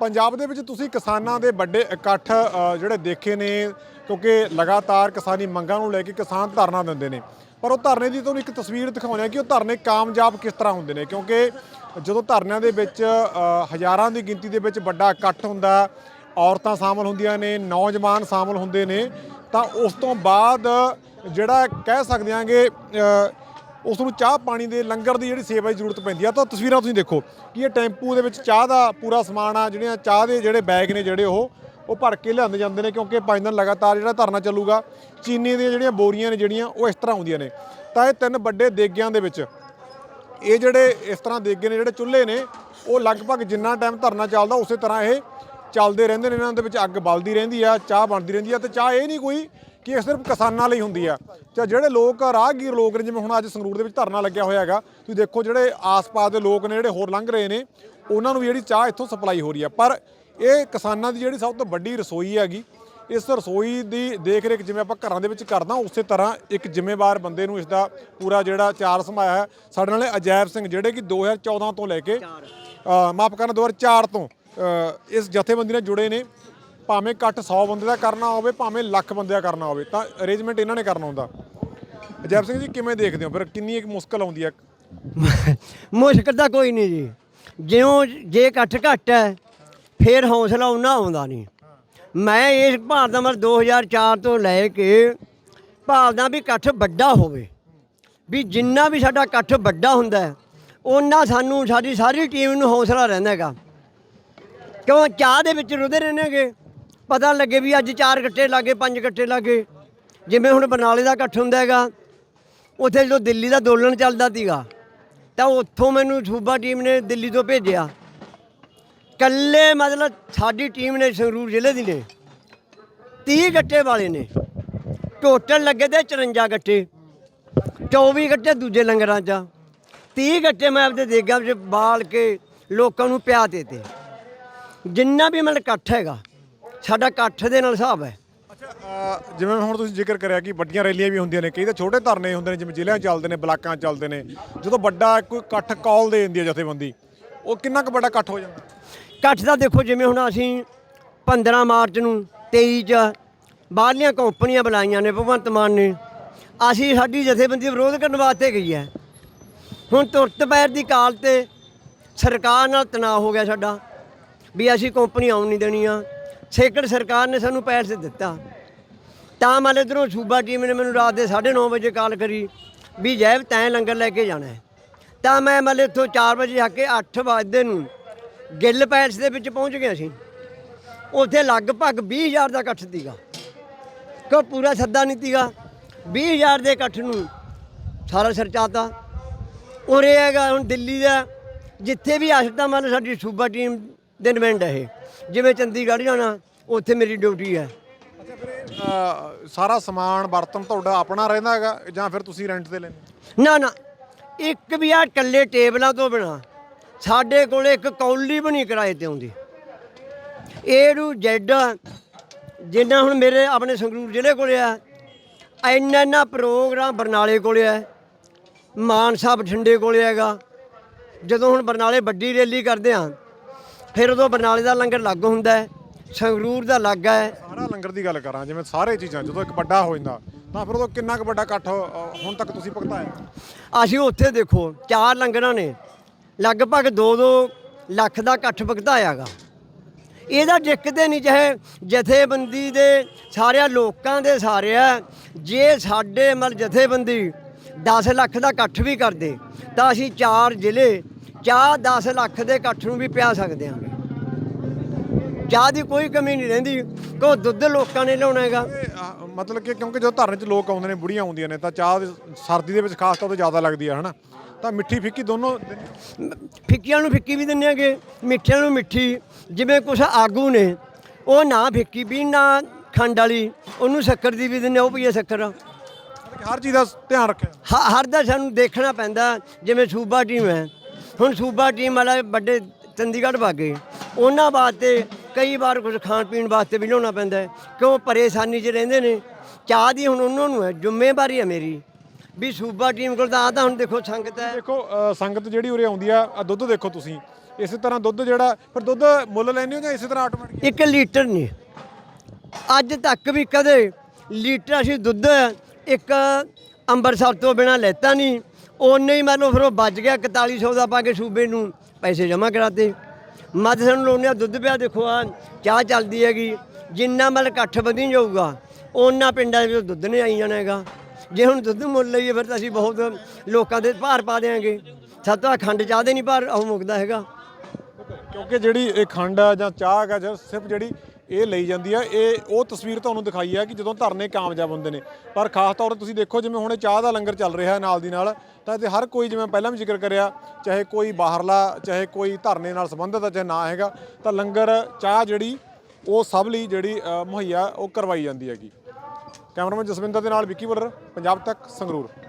ਪੰਜਾਬ ਦੇ ਵਿੱਚ ਤੁਸੀਂ ਕਿਸਾਨਾਂ ਦੇ ਵੱਡੇ ਇਕੱਠ ਜਿਹੜੇ ਦੇਖੇ ਨੇ ਕਿਉਂਕਿ ਲਗਾਤਾਰ ਕਿਸਾਨੀ ਮੰਗਾਂ ਨੂੰ ਲੈ ਕੇ ਕਿਸਾਨ ਧਰਨਾ ਦਿੰਦੇ ਨੇ। ਪਰ ਉਹ ਧਰਨੇ ਦੀ ਤੁਹਾਨੂੰ ਇੱਕ ਤਸਵੀਰ ਦਿਖਾਉਂਦੇ ਆ ਕਿ ਉਹ ਧਰਨੇ ਕਾਮਯਾਬ ਕਿਸ ਤਰ੍ਹਾਂ ਹੁੰਦੇ ਨੇ ਕਿਉਂਕਿ ਜਦੋਂ ਧਰਨਿਆਂ ਦੇ ਵਿੱਚ ਹਜ਼ਾਰਾਂ ਦੀ ਗਿਣਤੀ ਦੇ ਵਿੱਚ ਵੱਡਾ ਇਕੱਠ ਹੁੰਦਾ ਔਰਤਾਂ ਸ਼ਾਮਲ ਹੁੰਦੀਆਂ ਨੇ ਨੌਜਵਾਨ ਸ਼ਾਮਲ ਹੁੰਦੇ ਨੇ ਤਾਂ ਉਸ ਤੋਂ ਬਾਅਦ ਜਿਹੜਾ ਕਹਿ ਸਕਦੇ ਆਂਗੇ ਅ, ਉਸ ਨੂੰ ਚਾਹ ਪਾਣੀ ਦੇ ਲੰਗਰ ਦੀ ਜਿਹੜੀ ਸੇਵਾ ਦੀ ਜ਼ਰੂਰਤ ਪੈਂਦੀ ਆ। ਤਾਂ ਤਸਵੀਰਾਂ ਤੁਸੀਂ ਦੇਖੋ ਕਿ ਇਹ ਟੈਂਪੂ ਦੇ ਵਿੱਚ ਚਾਹ ਦਾ ਪੂਰਾ ਸਮਾਨ ਆ ਜਿਹੜੀਆਂ ਚਾਹ ਦੇ ਜਿਹੜੇ ਬੈਗ ਨੇ ਜਿਹੜੇ ਉਹ ਉਹ ਭਰ ਕੇ ਲਿਆਂਦੇ ਜਾਂਦੇ ਨੇ ਕਿਉਂਕਿ ਪੰਜ ਦਿਨ ਲਗਾਤਾਰ ਜਿਹੜਾ ਧਰਨਾ ਚੱਲੂਗਾ, ਚੀਨੀ ਦੀਆਂ ਜਿਹੜੀਆਂ ਬੋਰੀਆਂ ਨੇ ਜਿਹੜੀਆਂ, ਉਹ ਇਸ ਤਰ੍ਹਾਂ ਆਉਂਦੀਆਂ ਨੇ। ਤਾਂ ਇਹ ਤਿੰਨ ਵੱਡੇ ਦੇਗਿਆਂ ਦੇ ਵਿੱਚ, ਇਹ ਜਿਹੜੇ ਇਸ ਤਰ੍ਹਾਂ ਦੇਗੇ ਨੇ, ਜਿਹੜੇ ਚੁੱਲ੍ਹੇ ਨੇ, ਉਹ ਲਗਭਗ ਜਿੰਨਾ ਟਾਈਮ ਧਰਨਾ ਚੱਲਦਾ, ਉਸੇ ਤਰ੍ਹਾਂ ਇਹ ਚੱਲਦੇ ਰਹਿੰਦੇ ਨੇ। ਇਹਨਾਂ ਦੇ ਵਿੱਚ ਅੱਗ ਬਲਦੀ ਰਹਿੰਦੀ ਆ, ਚਾਹ ਬਣਦੀ ਰਹਿੰਦੀ ਆ ਤੇ ਚਾਹ ਇਹ ਨਹੀਂ ਕੋਈ ਕਿ ਇਹ ਸਿਰਫ ਕਿਸਾਨਾਂ ਲਈ ਹੁੰਦੀ ਆ। ਤੇ ਜਿਹੜੇ ਲੋਕ ਰਾਹਗੀਰ ਲੋਕ ਨੇ, ਜਿਵੇਂ ਹੁਣ ਅੱਜ ਸੰਗਰੂਰ ਦੇ ਵਿੱਚ ਧਰਨਾ ਲੱਗਿਆ ਹੋਇਆ ਹੈਗਾ, ਤੁਸੀਂ ਦੇਖੋ ਜਿਹੜੇ ਆਸ-ਪਾਸ ਦੇ ਲੋਕ ਨੇ, ਜਿਹੜੇ ਹੋਰ ਲੰਘ ਰਹੇ ਨੇ, ਉਹਨਾਂ ਨੂੰ ਵੀ ਜਿਹੜੀ ਚਾਹ ਇੱਥੋਂ ਸਪਲਾਈ ਹੋ ਰਹੀ ਆ। ਪਰ ਇਹ ਕਿਸਾਨਾਂ ਦੀ ਜਿਹੜੀ ਸਭ ਤੋਂ ਵੱਡੀ ਰਸੋਈ ਹੈਗੀ, ਇਸ ਰਸੋਈ ਦੀ ਦੇਖ ਰੇਖ ਜਿਵੇਂ ਆਪਾਂ ਘਰਾਂ ਦੇ ਵਿੱਚ ਕਰਦਾ ਉਸੇ ਤਰ੍ਹਾਂ ਇੱਕ ਜ਼ਿੰਮੇਵਾਰ ਬੰਦੇ ਨੂੰ ਇਸ ਦਾ ਪੂਰਾ ਜਿਹੜਾ ਚਾਰ ਸਮਾਇਆ ਹੈ ਸਾਡੇ ਨਾਲ ਅਜੈਬ ਸਿੰਘ ਜਿਹੜੇ ਕਿ 2014 ਤੋਂ ਲੈ ਕੇ ਮਾਫ ਕਰਨਾ 2004 ਤੋਂ ਇਸ ਜਥੇਬੰਦੀ ਨਾਲ ਜੁੜੇ ਨੇ। ਭਾਵੇਂ ਘੱਟ 100 ਬੰਦੇ ਦਾ ਕਰਨਾ ਹੋਵੇ, ਭਾਵੇਂ ਲੱਖ ਬੰਦੇ ਦਾ ਕਰਨਾ ਹੋਵੇ, ਤਾਂ ਅਰੇਂਜਮੈਂਟ ਇਹਨਾਂ ਨੇ ਕਰਨਾ ਹੁੰਦਾ। ਅਜੈਬ ਸਿੰਘ ਜੀ, ਕਿਵੇਂ ਦੇਖਦੇ ਹੋ? ਫਿਰ ਕਿੰਨੀ ਇੱਕ ਮੁਸ਼ਕਲ ਆਉਂਦੀ ਹੈ ਮੁਸ਼ਕਲ ਤਾਂ ਕੋਈ ਨਹੀਂ ਜੀ। ਜਿਉਂ ਜੇ ਇਕੱਠ ਘੱਟ ਹੈ, ਫਿਰ ਹੌਸਲਾ ਉਹਨਾਂ ਆਉਂਦਾ ਨਹੀਂ। ਮੈਂ ਇਸ ਭਾਰਤ ਦਾ ਮਤਲਬ 2004 ਤੋਂ ਲੈ ਕੇ ਭਾਲਦਾ ਵੀ ਇਕੱਠ ਵੱਡਾ ਹੋਵੇ, ਵੀ ਜਿੰਨਾ ਵੀ ਸਾਡਾ ਇਕੱਠ ਵੱਡਾ ਹੁੰਦਾ ਹੈ, ਉਹਨਾਂ ਸਾਨੂੰ ਸਾਡੀ ਸਾਰੀ ਟੀਮ ਨੂੰ ਹੌਸਲਾ ਰਹਿੰਦਾ ਹੈਗਾ। ਕਿਉਂ? ਚਾਹ ਦੇ ਵਿੱਚ ਰੁਦੇ ਰਹਿਣਗੇ ਪਤਾ ਲੱਗੇ ਵੀ ਅੱਜ ਚਾਰ ਗੱਟੇ ਲਾਗੇ, ਪੰਜ ਗੱਟੇ ਲਾਗੇ। ਜਿਵੇਂ ਹੁਣ ਬਰਨਾਲੇ ਦਾ ਇਕੱਠ ਹੁੰਦਾ ਹੈਗਾ, ਉੱਥੇ ਜਦੋਂ ਦਿੱਲੀ ਦਾ ਦੋਲਣ ਚੱਲਦਾ ਸੀਗਾ, ਤਾਂ ਉੱਥੋਂ ਮੈਨੂੰ ਸੂਬਾ ਟੀਮ ਨੇ ਦਿੱਲੀ ਤੋਂ ਭੇਜਿਆ। ਕੱਲੇ ਮਤਲਬ ਸਾਡੀ ਟੀਮ ਨੇ, ਸੰਗਰੂਰ ਜ਼ਿਲ੍ਹੇ ਦੀ ਨੇ। 30 ਗੱਟੇ ਵਾਲੇ ਨੇ। ਟੋਟਲ ਲੱਗੇ ਤੇ 54 ਗੱਟੇ 24 ਗੱਟੇ ਦੂਜੇ ਲੰਗਰਾਂ 'ਚ 30 ਗੱਟੇ ਮੈਂ ਆਪਦੇ ਦੇਗਾ ਵਿੱਚ ਬਾਲ ਕੇ ਲੋਕਾਂ ਨੂੰ ਪਿਆ ਦੇਤੇ ਜਿੰਨਾ ਵੀ ਮਤਲਬ ਇਕੱਠ ਹੈਗਾ ਸਾਡਾ ਇਕੱਠ ਦੇ ਨਾਲ ਹਿਸਾਬ ਹੈ। ਅੱਛਾ ਜਿਵੇਂ ਹੁਣ ਤੁਸੀਂ ਜ਼ਿਕਰ ਕਰਿਆ ਕਿ ਵੱਡੀਆਂ ਰੈਲੀਆਂ ਵੀ ਹੁੰਦੀਆਂ ਨੇ ਕਈ ਤਾਂ ਛੋਟੇ ਧਰਨੇ ਹੁੰਦੇ ਨੇ ਜਿਵੇਂ ਜ਼ਿਲ੍ਹਿਆਂ ਚੱਲਦੇ ਨੇ ਬਲਾਕਾਂ ਚੱਲਦੇ ਨੇ ਜਦੋਂ ਵੱਡਾ ਕੋਈ ਇਕੱਠ ਕਾਲ ਦੇ ਦਿੰਦੀ ਹੈ ਜਥੇਬੰਦੀ ਉਹ ਕਿੰਨਾ ਕੁ ਵੱਡਾ ਇਕੱਠ ਹੋ ਜਾਂਦਾ? ਇਕੱਠ ਦਾ ਦੇਖੋ ਜਿਵੇਂ ਹੁਣ ਅਸੀਂ 15 ਮਾਰਚ ਨੂੰ 23 ਚ ਬਾਹਰਲੀਆਂ ਕੰਪਨੀਆਂ ਬੁਲਾਈਆਂ ਨੇ ਭਗਵੰਤ ਮਾਨ ਨੇ ਅਸੀਂ ਸਾਡੀ ਜਥੇਬੰਦੀ ਵਿਰੋਧ ਕਰਨ ਵਾਸਤੇ ਗਈ ਹੈ। ਹੁਣ ਤੁਰਤ ਪੈਰ ਦੀ ਕਾਲ ਤੇ ਸਰਕਾਰ ਨਾਲ ਤਣਾਅ ਹੋ ਗਿਆ ਸਾਡਾ ਵੀ ਅਸੀਂ ਕੰਪਨੀ ਆਉਣ ਨਹੀਂ ਦੇਣੀ ਆ। ਸੇਕੜ ਸਰਕਾਰ ਨੇ ਸਾਨੂੰ ਪੈਸੇ ਦਿੱਤਾ। ਤਾਂ ਮਨ ਇੱਧਰੋਂ ਸੂਬਾ ਟੀਮ ਨੇ ਮੈਨੂੰ ਰਾਤ ਦੇ 9:30 ਵਜੇ ਕਾਲ ਕਰੀ ਵੀ ਜੈਬ ਤੈਂ ਲੰਗਰ ਲੈ ਕੇ ਜਾਣਾ ਹੈ। ਤਾਂ ਮੈਂ ਮਤਲਬ ਇੱਥੋਂ 4 ਵਜੇ ਆ ਕੇ 8 ਵਜੇ ਨੂੰ ਗਿੱਲ ਪੈਲਸ ਦੇ ਵਿੱਚ ਪਹੁੰਚ ਗਏ ਅਸੀਂ ਉੱਥੇ ਲਗਭਗ 20000 ਦਾ ਇਕੱਠ ਸੀਗਾ। ਕੋ ਪੂਰਾ ਸੱਦਾ ਨਹੀਂ ਸੀਗਾ। 20000 ਦੇ ਇਕੱਠ ਨੂੰ ਸਾਰਾ ਸਰਚਾਤਾ ਉਰੇ ਹੈਗਾ ਹੁਣ ਦਿੱਲੀ ਦਾ। ਜਿੱਥੇ ਵੀ ਅਸਤਾ ਮੰਨ ਸਾਡੀ ਸੂਬਾ ਟੀਮ ਦੇ ਨੁਮਾਇੰਦਾ ਇਹ। ਜਿਵੇਂ ਚੰਡੀਗੜ੍ਹ ਜਾਣਾ ਉੱਥੇ ਮੇਰੀ ਡਿਊਟੀ ਹੈ। ਅੱਛਾ ਫਿਰ ਇਹ, ਅ, ਸਾਰਾ ਸਮਾਨ ਬਰਤਨ ਤੁਹਾਡਾ ਆਪਣਾ ਰਹਿੰਦਾ ਹੈਗਾ ਜਾਂ ਫਿਰ ਤੁਸੀਂ ਰੈਂਟ ਤੇ ਲੈਂਦੇ ਨਾ ਨਾ ਇੱਕ ਵੀ ਆ ਇਕੱਲੇ ਟੇਬਲਾਂ ਤੋਂ ਬਿਨਾ ਸਾਡੇ ਕੋਲ ਇੱਕ ਕੌਲੀ ਬਣੀ ਕਿਰਾਏ ਤੇ ਆਉਂਦੀ। ਏ ਟੂ ਜ਼ੈਡ ਜਿੰਨਾ ਹੁਣ ਮੇਰੇ ਆਪਣੇ ਸੰਗਰੂਰ ਜ਼ਿਲ੍ਹੇ ਕੋਲ ਆ ਇੰਨਾ ਇੰਨਾ ਪ੍ਰੋਗਰਾਮ ਬਰਨਾਲੇ ਕੋਲ ਆ ਮਾਨਸਾ ਬਠਿੰਡੇ ਕੋਲ ਹੈਗਾ। ਜਦੋਂ ਹੁਣ ਬਰਨਾਲੇ ਵੱਡੀ ਰੈਲੀ ਕਰਦੇ ਆ ਫਿਰ ਉਦੋਂ ਬਰਨਾਲੇ ਦਾ ਲੰਗਰ ਲੱਗ ਹੁੰਦਾ ਹੈ ਸੰਗਰੂਰ ਦਾ ਲੱਗ ਹੈ। ਸਾਰਾ ਲੰਗਰ ਦੀ ਗੱਲ ਕਰਾਂ ਜਿਵੇਂ ਸਾਰੇ ਚੀਜ਼ਾਂ ਜਦੋਂ ਇੱਕ ਵੱਡਾ ਹੋ ਜਾਂਦਾ ਤਾਂ ਫਿਰ ਉਦੋਂ ਕਿੰਨਾ ਕੁ ਵੱਡਾ ਇਕੱਠ ਅ, ਹੁਣ ਤੱਕ ਤੁਸੀਂ ਭੁਗਤਾਇਆ? ਅਸੀਂ ਉੱਥੇ ਦੇਖੋ ਚਾਰ ਲੰਗਰਾਂ ਨੇ ਲਗਭਗ 2-2 ਲੱਖ ਦਾ ਇਕੱਠ ਭੁਗਤਾਇਆਗਾ ਇਹਦਾ ਦਿੱਕਤੇ ਨਹੀਂ ਚਾਹੇ ਜਥੇਬੰਦੀ ਦੇ ਸਾਰਿਆਂ ਲੋਕਾਂ ਦੇ ਸਾਰਿਆ ਜੇ ਸਾਡੇ ਮਲ ਜਥੇਬੰਦੀ 10 ਲੱਖ ਦਾ ਇਕੱਠ ਵੀ ਕਰਦੇ ਤਾਂ ਅਸੀਂ ਚਾਰ ਜ਼ਿਲ੍ਹੇ ਚਾਹ 10 ਲੱਖ ਦੇ ਇਕੱਠ ਨੂੰ ਵੀ ਪਿਆ ਸਕਦੇ ਹਾਂ ਚਾਹ ਦੀ ਕੋਈ ਕਮੀ ਨਹੀਂ ਰਹਿੰਦੀ। ਕੋ ਦੁੱਧ ਲੋਕਾਂ ਨੇ ਲਿਆਉਣਾ ਹੈਗਾ? ਮਤਲਬ ਕਿ ਕਿਉਂਕਿ ਜਦੋਂ ਧਰਨੇ 'ਚ ਲੋਕ ਆਉਂਦੇ ਨੇ ਬੁੜੀਆਂ ਆਉਂਦੀਆਂ ਨੇ ਤਾਂ ਚਾਹ ਦੀ- ਸਰਦੀ ਦੇ ਵਿੱਚ ਖਾਸ ਤੌਰ ਤੇ ਜ਼ਿਆਦਾ ਲੱਗਦੀ ਹੈ ਹਨਾ? ਤਾਂ ਮਿੱਠੀ ਫਿੱਕੀ ਦੋਨੋਂ ਦਿੰਦੇ ਹੋ? ਫਿੱਕੀਆਂ ਨੂੰ ਫਿੱਕੀ ਵੀ ਦਿੰਦੇ ਆਗੇ ਮਿੱਠਿਆਂ ਨੂੰ ਮਿੱਠੀ। ਜਿਵੇਂ ਕੁਝ ਆਗੂ ਨੇ ਉਹ ਨਾ ਫਿੱਕੀ ਵੀ ਨਾ ਖੰਡ ਵਾਲੀ ਉਹਨੂੰ ਸ਼ੱਕਰ ਦੀ ਵੀ ਦਿੰਦੇ ਆ, ਉਹ ਪਈਏ ਸ਼ੱਕਰ। ਮਤਲਬ ਕਿ ਹਰ ਚੀਜ਼ ਦਾ ਧਿਆਨ ਰੱਖਿਆ। ਹ- ਹਰ ਦਾ ਸਾਨੂੰ ਦੇਖਣਾ ਪੈਂਦਾ ਜਿਵੇਂ ਸੂਬਾ ਟੀਮ ਹੈ। ਹੁਣ ਸੂਬਾ ਟੀਮ ਵਾਲਾ ਵੱਡੇ ਚੰਡੀਗੜ੍ਹ ਵਾਗੇ ਉਹਨਾਂ ਵਾਸਤੇ ਕਈ ਵਾਰ ਕੁਝ ਖਾਣ ਪੀਣ ਵਾਸਤੇ ਵੀ ਲਿਆਉਣਾ ਪੈਂਦਾ ਹੈ, ਕਿਉਂ? ਪਰੇਸ਼ਾਨੀ 'ਚ ਰਹਿੰਦੇ ਨੇ। ਚਾਹ ਦੀ ਹੁਣ ਉਹਨਾਂ ਨੂੰ ਹੈ ਜ਼ਿੰਮੇਵਾਰੀ ਹੈ ਮੇਰੀ। ਵੀ ਸੂਬਾ ਟੀਮ ਕੋਲ ਤਾਂ ਆ ਤਾਂ ਹੁਣ ਦੇਖੋ ਸੰਗਤ ਹੈ। ਦੇਖੋ ਅ, ਸੰਗਤ ਜਿਹੜੀ ਉਰੇ ਆਉਂਦੀ ਆ ਆਹ ਦੁੱਧ ਦੇਖੋ ਤੁਸੀਂ। ਇਸੇ ਤਰ੍ਹਾਂ ਦੁੱਧ ਜਿਹੜਾ ਫਿਰ ਦੁੱਧ ਮੁੱਲ ਲੈਂਦੇ ਹੋ ਜਾਂ ਇਸੇ ਤਰ੍ਹਾਂ ਆਟੋਮੈਟਿਕ? ਇੱਕ ਲੀਟਰ ਨਹੀਂ। ਅੱਜ ਤੱਕ ਵੀ ਕਦੇ ਲੀਟਰ ਅਸੀਂ ਦੁੱਧ ਇੱਕ ਅੰਮ੍ਰਿਤਸਰ ਤੋਂ ਬਿਨਾ ਲੈਤਾ ਨਹੀਂ। ਉਹਨੇ ਹੀ ਮੈਨੂੰ ਫਿਰ ਉਹ ਬਚ ਗਿਆ 4100 ਦਾ ਪਾ ਕੇ ਸੂਬੇ ਨੂੰ ਪੈਸੇ ਜਮ੍ਹਾਂ ਕਰਾਤੇ। ਮੱਧ ਸਾਨੂੰ ਲੋਨੇ ਦੁੱਧ ਪਿਆ, ਦੇਖੋ ਆ ਚਾਹ ਚੱਲਦੀ ਹੈਗੀ। ਜਿੰਨਾ ਮਤਲਬ ਇਕੱਠ ਵਧੀ ਜਾਊਗਾ ਉਹਨਾਂ ਪਿੰਡਾਂ ਦੇ ਵਿੱਚ ਦੁੱਧ ਨਹੀਂ ਆਈ ਜਾਣਾ ਹੈਗਾ। ਜੇ ਹੁਣ ਦੁੱਧ ਮੁੱਲ ਲਈਏ ਫਿਰ ਤਾਂ ਅਸੀਂ ਬਹੁਤ ਲੋਕਾਂ ਦੇ ਭਾਰ ਪਾ ਦੇਾਂਗੇ ਸਾਤੋਂ ਖੰਡ ਚਾਹ ਦੇ ਨਹੀਂ ਭਾਰ ਉਹ ਮੁੱਕਦਾ ਹੈਗਾ। ਕਿਉਂਕਿ ਜਿਹੜੀ ਇਹ ਖੰਡ ਆ ਜਾਂ ਚਾਹ ਆ ਸਿਰਫ ਜਿਹੜੀ ਇਹ ਲਈ ਜਾਂਦੀ ਆ। ਇਹ, ਉਹ ਤਸਵੀਰ ਤੁਹਾਨੂੰ ਦਿਖਾਈ ਆ ਕਿ ਜਦੋਂ ਧਰਨੇ ਕਾਮਯਾਬ ਹੁੰਦੇ ਨੇ। ਪਰ ਖਾਸ ਤੌਰ ਤੇ ਤੁਸੀਂ ਦੇਖੋ, ਜਿਵੇਂ ਹੁਣ ਚਾਹ ਦਾ ਲੰਗਰ ਚੱਲ ਰਿਹਾ ਨਾਲ ਦੀ ਨਾਲ, ਤਾਂ ਇਹਦੇ ਹਰ ਕੋਈ ਜਿਵੇਂ ਪਹਿਲਾਂ ਵੀ ਜ਼ਿਕਰ ਕਰਿਆ, ਚਾਹੇ ਕੋਈ ਬਾਹਰਲਾ, ਚਾਹੇ ਕੋਈ ਧਰਨੇ ਨਾਲ ਸੰਬੰਧਿਤ ਆ, ਚਾਹੇ ਨਾ ਹੈਗਾ, ਤਾਂ ਲੰਗਰ, ਚਾਹ ਜਿਹੜੀ, ਉਹ ਸਭ ਲਈ ਜਿਹੜੀ ਮੁਹੱਈਆ ਉਹ ਕਰਵਾਈ ਜਾਂਦੀ ਹੈਗੀ। ਕੈਮਰਾਮੈਨ ਜਸਵਿੰਦਰ ਦੇ ਨਾਲ ਵਿੱਕੀ ਬੁੱਲਰ, ਪੰਜਾਬ ਤੱਕ ਸੰਗਰੂਰ।